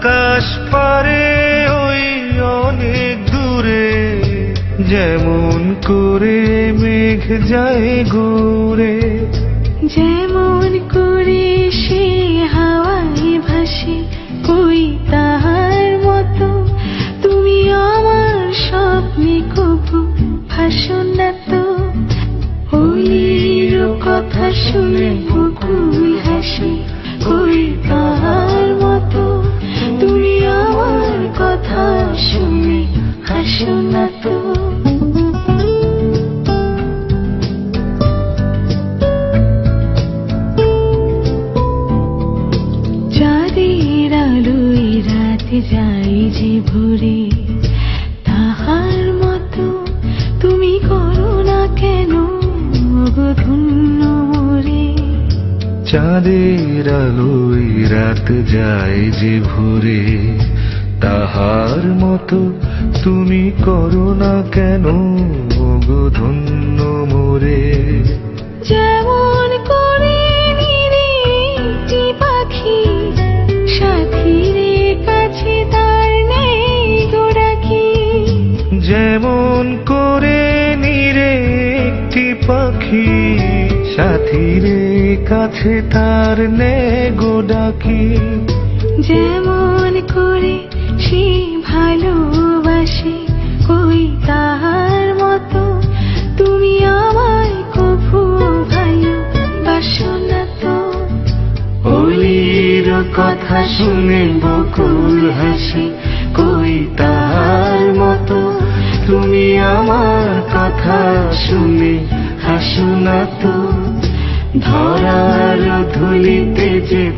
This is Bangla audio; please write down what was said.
আকাশ পারে ওই অনেক দূরে যেমন করে মেঘ যায় ঘুরে। যেমন করে সে হাওয়ায় ভাসে কই তাহার মতো। তুমি আমার স্বপ্নে কবু ভাসো না তো কথা শুনে যাই যে ভোরে, তাহার মতো তুমি করো না কেন ধন্য মোরে? চাঁদের আলোয় রাত যায় যে ভোরে তাহার মতো তুমি করো না কেন গো ধন্য মোরে? যেমন করে নিরে পাখি সাথীরে কাছে তার নেই গোড়াকি যেমন করে নিরে একটি পাখি সাথীরে কাছে তার নে গোডাকি। যেমন কথা শুনে বকুল হাসি, কই তার মতো? তুমি আমার কথা শুনে হাসু না তো। ধরার ধুলিতে যে